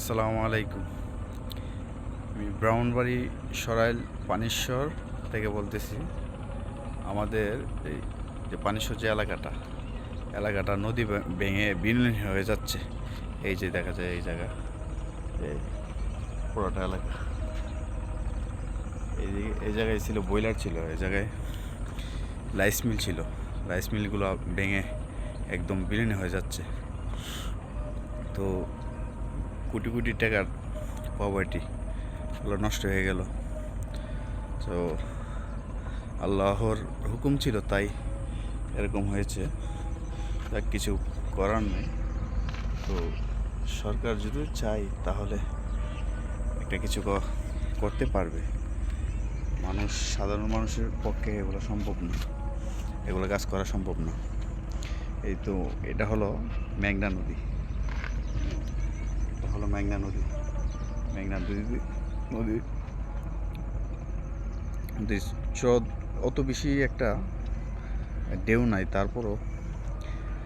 আসসালামু আলাইকুম। আমি ব্রাউনবাড়ি সরাইল, পানেশ্বর থেকে বলতেছি। আমাদের এই যে পানেশ্বর যে এলাকাটা এলাকাটা নদী ভেঙে বিলীন হয়ে যাচ্ছে। এই যে দেখা যায় এই জায়গা, এই পুরোটা এলাকা। এই এই জায়গায় ছিল বয়লার ছিল, এই জায়গায় রাইস মিল ছিল। রাইস মিলগুলো ভেঙে একদম বিলীন হয়ে যাচ্ছে। তো কোটি কোটি টাকার প্রপার্টি ওগুলো নষ্ট হয়ে গেল। তো আল্লাহর হুকুম ছিল তাই এরকম হয়েছে। তার কিছু করার নেই। তো, সরকার যদি চাই তাহলে একটা কিছু করতে পারবে। মানুষ, সাধারণ মানুষের পক্ষে এগুলো সম্ভব না। এগুলো কাজ করা সম্ভব না। এই তো, এটা হলো মেঘনা নদী। হলো মেঘনা নদী। মেঘনা নদী নদী। নদী অত বেশি একটা ঢেউ নাই, তারপরও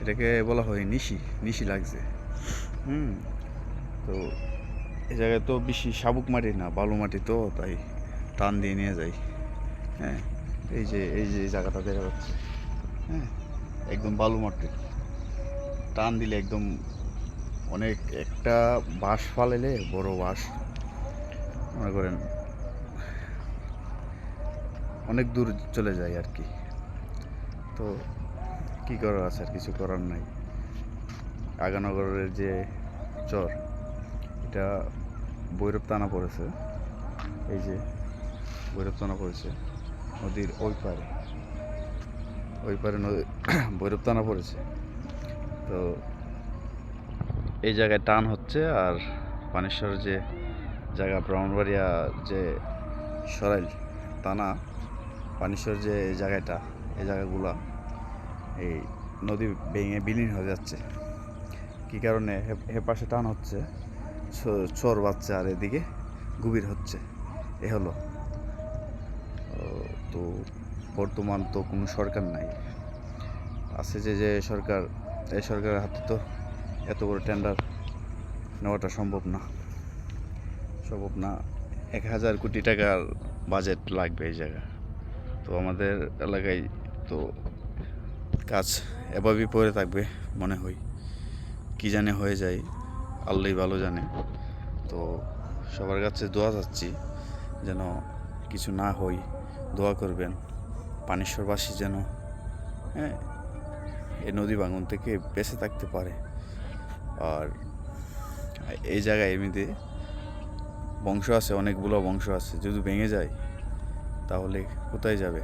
এটাকে বলা হয় নিশি নিশি লাগছে। হুম, তো এই জায়গায় তো বেশি শাবুক মাটি না, বালু মাটি তো, তাই টান দিয়ে নিয়ে যাই। হ্যাঁ এই যে এই যে জায়গাটা দেখা যাচ্ছে। হ্যাঁ একদম বালু মাটি। টান দিলে একদম অনেক একটা বাঁশ ফালাইলে বড় বাঁশ। মনে করেন, অনেক দূর চলে যায় আর কি। তো কি করার আছে? আর কিছু করার নাই। আগানগরের যে চর, এটা ভৈরব টানা পড়েছে। এই যে ভৈরব টানা পড়েছে, নদীর ওই পারে। ওই পারে নদী, ভৈরব টানা পড়েছে। তো এই জায়গায় টান হচ্ছে আর পানেশ্বর যে জায়গা, ব্রাহ্মণবাড়িয়া যে সরাইল টানা পানেশ্বর যে জায়গাটা, এই জায়গাগুলা এই নদী ভেঙে বিলীন হয়ে যাচ্ছে। কী কারণে? হে- পাশে টান হচ্ছে চোর বাচ্চা আর এদিকে গভীর হচ্ছে। এ হলো। তো বর্তমান তো কোনো সরকার নাই। আছে যে যে সরকার, এই সরকারের হাতে তো এত বড় টেন্ডার নেওয়াটা সম্ভব না। সম্ভব না। এক হাজার কোটি টাকার বাজেট লাগবে এই জায়গা। তো আমাদের এলাকায় তো কাজ এভাবেই পড়ে থাকবে মনে হয়। কী জানে হয়ে যায় আল্লাহ ভালো জানে। তো সবার কাছে দোয়া চাচ্ছি যেন কিছু না হই দোয়া করবেন। পানেশ্বরবাসী যেন হ্যাঁ এই নদী ভাঙন থেকে বেঁচে থাকতে পারে। আর এই জায়গায় এমনিতে বংশ আছে, অনেকগুলো বংশ আছে। যদি ভেঙে যায়, তাহলে কোথায় যাবে?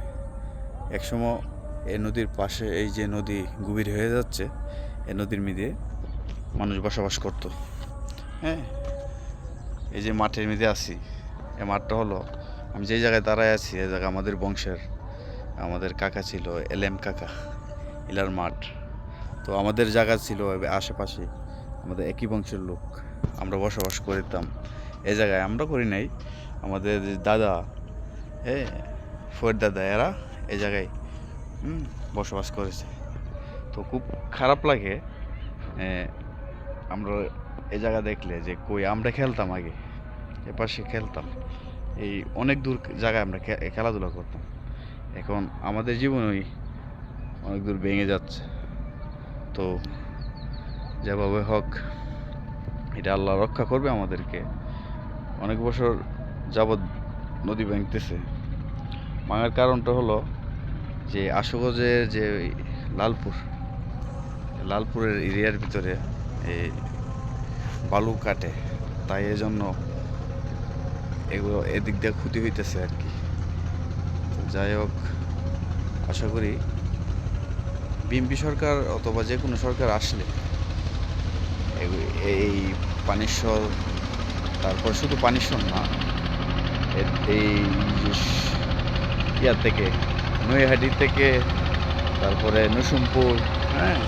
একসময় এই নদীর পাশে এই যে নদী গভীর হয়ে যাচ্ছে এই নদীর মিদে মানুষ বসবাস করতো। হ্যাঁ এই যে মাঠের মিদে আছি এই মাঠটা হলো, আমি যেই জায়গায় দাঁড়ায় আছি, এই জায়গা আমাদের বংশের, আমাদের কাকা ছিল এলএম কাকা, ইলার মাঠ। তো আমাদের জায়গা ছিল আশেপাশে। আমাদের একই বংশের লোক। আমরা বসবাস করতাম। এ জায়গায় আমরা করি নাই। আমাদের দাদা হ্যাঁ ফয়ের দাদা, এরা এ জায়গায় বসবাস করেছে। তো খুব খারাপ লাগে আমরা এ জায়গা দেখলে যে কই আমরা খেলতাম আগে এপাশে খেলতাম। এই অনেক দূর জায়গায় আমরা খেলাধুলা করতাম। এখন আমাদের জীবনই অনেক দূর ভেঙে যাচ্ছে। তো যেভাবে হোক, এটা আল্লাহ রক্ষা করবে আমাদেরকে। অনেক বছর যাবৎ নদী ভাঙতেছে। ভাঙার কারণটা হলো যে আশুগঞ্জের যে লালপুর, লালপুরের এরিয়ার ভিতরে এই বালু কাটে। তাই এজন্য এগুলো এদিক দিয়ে ক্ষতি হইতেছে আর কি। যাই হোক, আশা করি বিএনপি সরকার অথবা যে কোনো সরকার আসলে এই পানেশ্বর, তারপর শুধু পানেশ্বর না এই ইয়ার থেকে, নৈহাটি থেকে, তারপরে নসুমপুর হ্যাঁ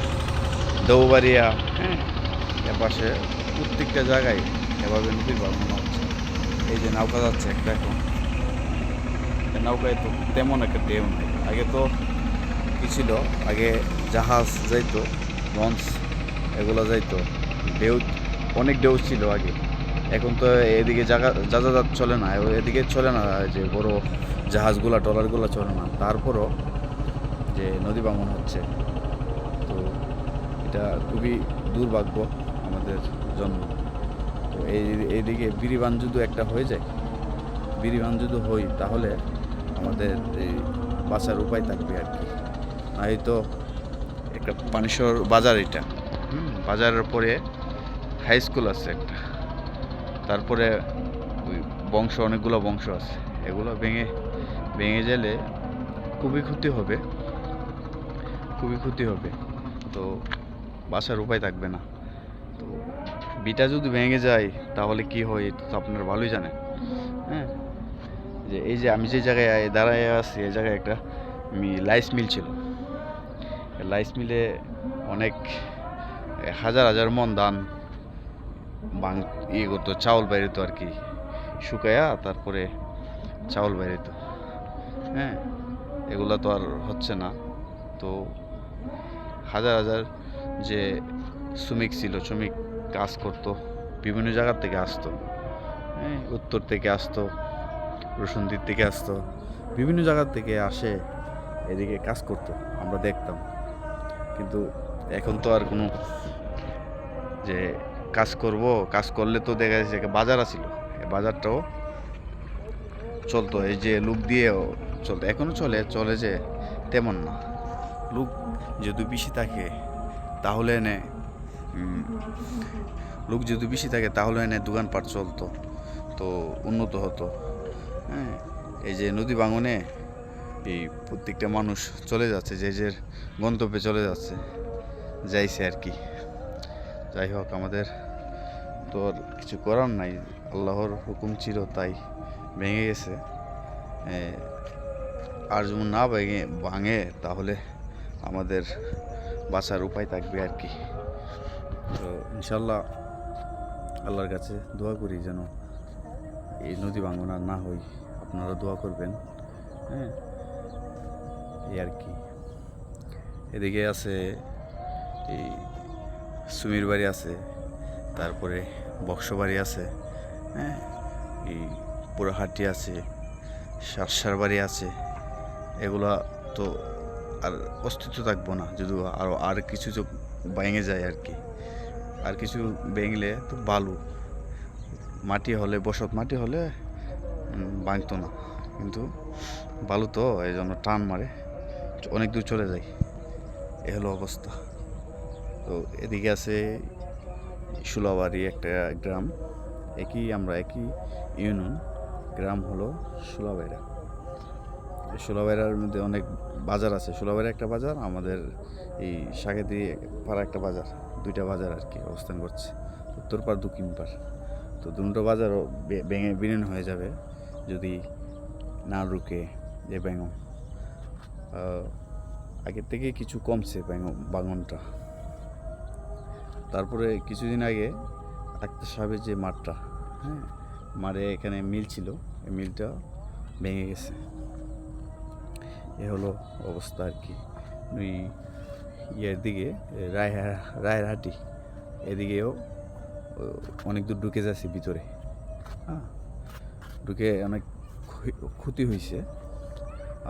দৌবাড়িয়া হ্যাঁ এপাশে প্রত্যেকটা জায়গায় এভাবে নদীর ভাঙন হচ্ছে এই যে নৌকা যাচ্ছে একটা এখন। নৌকায় তো তেমন একটা ডেম নাই। আগে তো কী ছিল? আগে জাহাজ যাইতো লঞ্চ এগুলো যাইতো। ঢেউ, অনেক ঢেউ ছিল আগে। এখন তো এদিকে জায়গা যাতায়াত চলে না। এদিকে চলে না যে বড় জাহাজগুলা, ট্রলারগুলো চলে না। তারপরও যে নদী ভাঙন হচ্ছে, তো এটা খুবই দুর্ভাগ্য আমাদের জন্য। তো এই, এইদিকে বিরিবান যদি একটা হয়ে যায়, বিরিবান যদি হই, তাহলে আমাদের এই বাঁচার উপায় থাকবে আর কি। নাই তো একটা পানিশ্বর বাজার এটা। বাজারের পরে হাই স্কুল আছে একটা। তারপরে ওই বংশ, অনেকগুলো বংশ আছে। এগুলো ভেঙে ভেঙে গেলে খুবই ক্ষতি হবে। খুবই ক্ষতি হবে। তো বাসার উপায় থাকবে না। তো বিটা যদি ভেঙে যায়, তাহলে কি হয়, এটা তো আপনারা ভালোই জানেন। হ্যাঁ? যে এই যে আমি যে জায়গায় দাঁড়ায় আছি, এই জায়গায় একটা মি- লাইস মিল ছিল। লাইস মিলে অনেক হাজার হাজার মন ধান বাং ইয়ে করতো, চাউল বাইরেতো আর কি। শুকায়া তারপরে চাউল বাইরেতো। হ্যাঁ এগুলা তো আর হচ্ছে না। তো হাজার হাজার যে শ্রমিক ছিল, শ্রমিক কাজ করতো, বিভিন্ন জায়গার থেকে আসতো। হ্যাঁ উত্তর থেকে আসতো, রসুনদির থেকে আসতো, বিভিন্ন জায়গার থেকে আসে, এদিকে কাজ করতো, আমরা দেখতাম। কিন্তু এখন তো আর কোনো যে কাজ করব, কাজ করলে তো দেখা যাচ্ছে বাজার এই বাজারটাও চলতো, এই যে লুক দিয়েও চলতো এখনও চলে চলে যে তেমন না। লুক যদি বেশি থাকে, তাহলে এনে লোক যদি বেশি থাকে, তাহলে এনে দোকানপাট চলতো, তো উন্নত হতো। হ্যাঁ এই যে নদী ভাঙনে এই প্রত্যেকটা মানুষ চলে যাচ্ছে, যে যে গন্তব্যে চলে যাচ্ছে, যাইছে আর কি। যাই হোক, আমাদের তো আর কিছু করার নাই। আল্লাহর হুকুম ছিল তাই ভেঙে গেছে। আর যেমন না ভেঙে, ভাঙে, তাহলে আমাদের বাঁচার উপায় থাকবে আর কি। তো ইনশাল্লাহ আল্লাহর কাছে দোয়া করি যেন এই নদী ভাঙন আর না হই আপনারা দোয়া করবেন হ্যাঁ এই আর কি। এদিকে আছে এই সুমির বাড়ি আছে, তারপরে বক্স বাড়ি আছে হ্যাঁ? এই পুরাহাটি আছে, সারসার বাড়ি আছে, এগুলা তো আর অস্তিত্ব থাকব না যদি আরও আর কিছু ভেঙে যায় আর কি। আর কিছু ভেঙলে তো বালু, মাটি হলে, বসত মাটি হলে ভাঙতো না। কিন্তু বালু তো এই জন্য টান মারে, অনেক দূর চলে যায়, এ হলো অবস্থা। তো এদিকে আছে সুলাবাড়ি একটা গ্রাম একই আমরা একই ইউনিয়ন গ্রাম হলো সুলাবাইরা এই সুলাবাইরার মধ্যে অনেক বাজার আছে। সুলাবাইরা একটা বাজার আমাদের এই সাগেদি পাড়া একটা বাজার দুইটা বাজার আর কি অবস্থান করছে উত্তর পার দক্ষিণ পার তো দুটো বাজারও ভেঙে বিলীন হয়ে যাবে যদি না রুকে যে ব্যাঙন আহ, আগের থেকে কিছু কমছে ব্যাঙ- বাঙনটা। তারপরে কিছুদিন আগে আক্তার সাহেবের যে মাঠটা হ্যাঁ মাঠে এখানে মিল ছিল, এই মিলটা ভেঙে গেছে। এ হলো অবস্থা আর কি। ওই ইয়ের দিকে রায় রায়েরহাটি এদিকেও অনেক দূর ঢুকে যাচ্ছে ভিতরে। হ্যাঁ ঢুকে অনেক ক্ষতি হয়েছে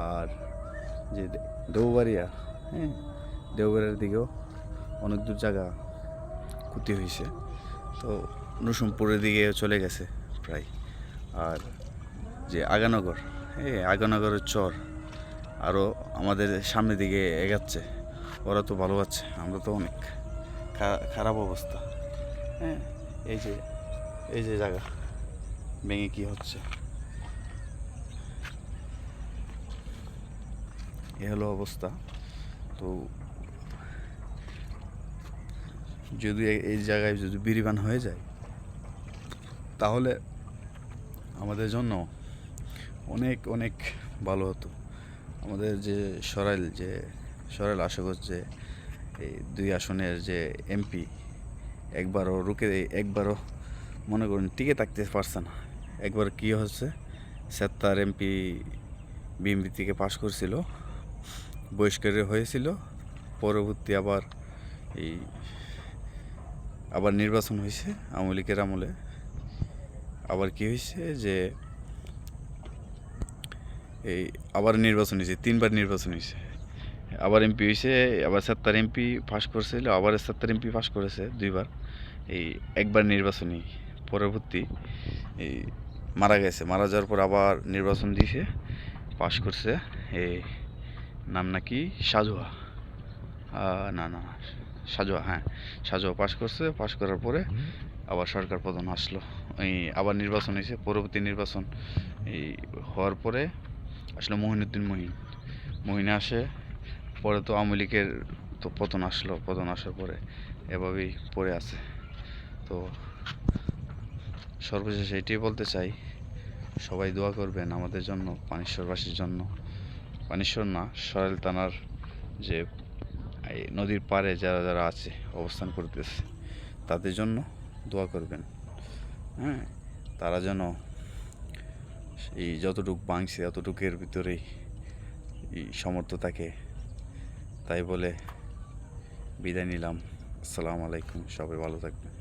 আর যে দেওবাড়িয়া হ্যাঁ দেওবাড়িয়ার দিকেও অনেক দূর জায়গা ক্ষতি হয়েছে। তো নরসিংপুরের দিকে চলে গেছে প্রায়। আর যে আগানগর হ্যাঁ আগানগরের চর আরও আমাদের সামনের দিকে এগাচ্ছে। ওরা তো ভালো আছে, আমরা তো অনেক। খারাপ অবস্থা। হ্যাঁ এই যে এই যে জায়গা ভেঙে কি হচ্ছে? এ হলো অবস্থা। তো যদি এই জায়গায় যদি বিরিবান হয়ে যায়, তাহলে আমাদের জন্য অনেক অনেক ভালো হতো। আমাদের যে সরাইল যে সরাইল আশাগর যে এই দুই আসনের যে এমপি, একবারও রুকে একবারও মনে করুন টিকে থাকতে পারছে না। একবার কি হচ্ছে, সেত্তার এমপি বিএমপি থেকে পাশ করছিল, বহিষ্কার হয়েছিল, পরবর্তী আবার এই আবার নির্বাচন হয়েছে, আওয়ামী লীগের আমলে। আবার কি হয়েছে যে, এই আবার নির্বাচন হয়েছে, তিনবার নির্বাচন হয়েছে। আবার এমপি হয়েছে, আবার সাত্তার এমপি পাস করছিল আবার সাত্তার এমপি পাস করেছে দুইবার। এই একবার নির্বাচনী পরবর্তী এই মারা গেছে, মারা যাওয়ার পর আবার নির্বাচন দিয়েছে, পাশ করছে। এই নাম নাকি সাজুয়া? না না সাজুয়া হ্যাঁ সাজুয়া পাস করছে পাস করার পরে আবার সরকার প্রধান আসলো। এই আবার নির্বাচন হয়েছে পরবর্তী নির্বাচন। এই হওয়ার পরে আসলো মহিনুদ্দিন মহিন। মহিনে আসে পরে তো আওয়ামী লীগের তো পতন আসলো পতন আসার পরে এভাবেই পড়ে আছে। তো সর্বশেষ এটাই বলতে চাই সবাই দোয়া করবেন আমাদের জন্য পানিশ্বরবাসীর জন্য। পানিশ্বর না সরাইল থানার যে এই নদীর পাড়ে যারা যারা আছে, অবস্থান করতেছে, তাদের জন্য দোয়া করবেন। হ্যাঁ তারা যেন এই যতটুক বাংছে ততটুকের ভিতরেই এই সমর্থ থাকে। তাই বলে বিদায় নিলাম। আসসালামু আলাইকুম, সবাই ভালো থাকবেন।